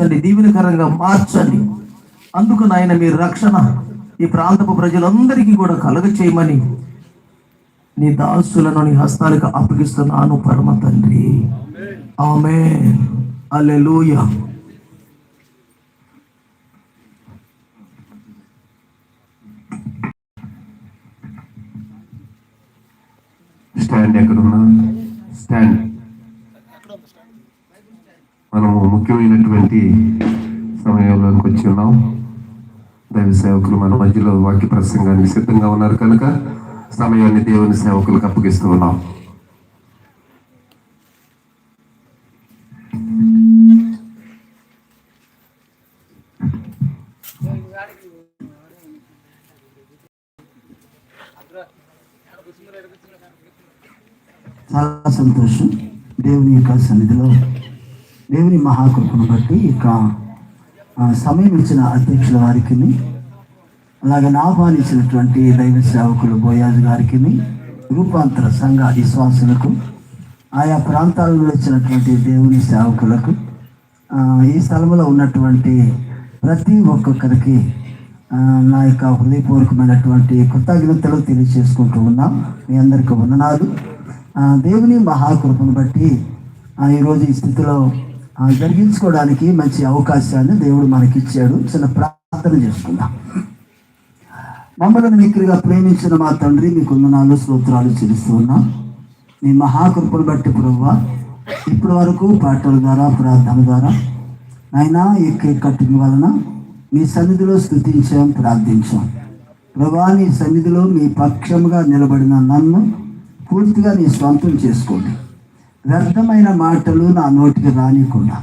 మార్చండి దీవెనకరంగా మార్చండి. అందుకు నాయన మీ రక్షణ ఈ ప్రాంతపు ప్రజలందరికీ కూడా కలగ చేయమని నీ దాసులను నీ హస్తాలకు అప్పగిస్తున్నాను పరమ తండ్రి. ఆమె అల్లెలూయా స్టాండ్ ఎక్కడున్నా స్టాండ్ మనము ముఖ్యమైనటువంటి సమయంలోకి వచ్చి ఉన్నాం దైవ సేవకులు మన మధ్యలో వాక్య ప్రసంగాన్ని సిద్ధంగా ఉన్నారు కనుక సమయాన్ని దేవుని సేవకులకు అప్పగిస్తూ ఉన్నాం. చాలా సంతోషం దేవుని యొక్క సన్నిధిలో దేవుని మహాకృపను బట్టి ఇక సమయం ఇచ్చిన అధ్యక్షుల వారికి అలాగే ఆహ్వానించినటువంటి దైవ సేవకులు బోయాజు గారికి రూపాంతర సంఘ విశ్వాసులకు ఆయా ప్రాంతాలలో వచ్చినటువంటి దేవుని సేవకులకు ఈ స్థలంలో ఉన్నటువంటి ప్రతి ఒక్కొక్కరికి నా యొక్క హృదయపూర్వకమైనటువంటి కృతజ్ఞతలు తెలియజేసుకుంటూ ఉన్నాం. మీ అందరికీ వందనాలు. దేవుని మహాకృపను బట్టి ఆ, ఈరోజు ఈ స్థితిలో జరిగించుకోవడానికి మంచి అవకాశాన్ని దేవుడు మనకిచ్చాడు. చిన్న ప్రార్థన చేసుకుందాం. మమ్మల్ని మిక్కిరిగా ప్రేమించిన మా తండ్రి మీకు వందనాలు స్తోత్రాలు చెల్లిస్తూ మీ మహాకృపను బట్టి ప్రభు ఇప్పటి వరకు పాటల ద్వారా ప్రార్థన ద్వారా అయినా ఎక్కే కట్టింగ్ వలన మీ సన్నిధిలో స్థుతించాం ప్రార్థించాం. ప్రభా నీ సన్నిధిలో మీ పక్షముగా నిలబడిన నన్ను పూర్తిగా నీ స్వంతం చేసుకోండి. వ్యర్థమైన మాటలు నా నోటికి రానికుండా.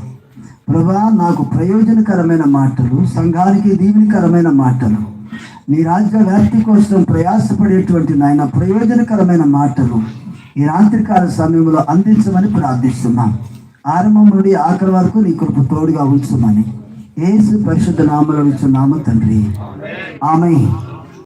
ప్రభా నాకు ప్రయోజనకరమైన మాటలు సంఘానికి దీవెనకరమైన మాటలు నీ రాజ్య వ్యాప్తి కోసం ప్రయాసపడేటువంటి నాయన ప్రయోజనకరమైన మాటలు ఈ రాత్రికాల సమయంలో అందించమని ప్రార్థిస్తున్నాం. ఆరంభం నుండి ఆఖరి వరకు నీ కృప తోడుగా ఉంచమని. ఏసు పరిశుద్ధ నామలు ఉంచున్నాము తండ్రి. ఆమె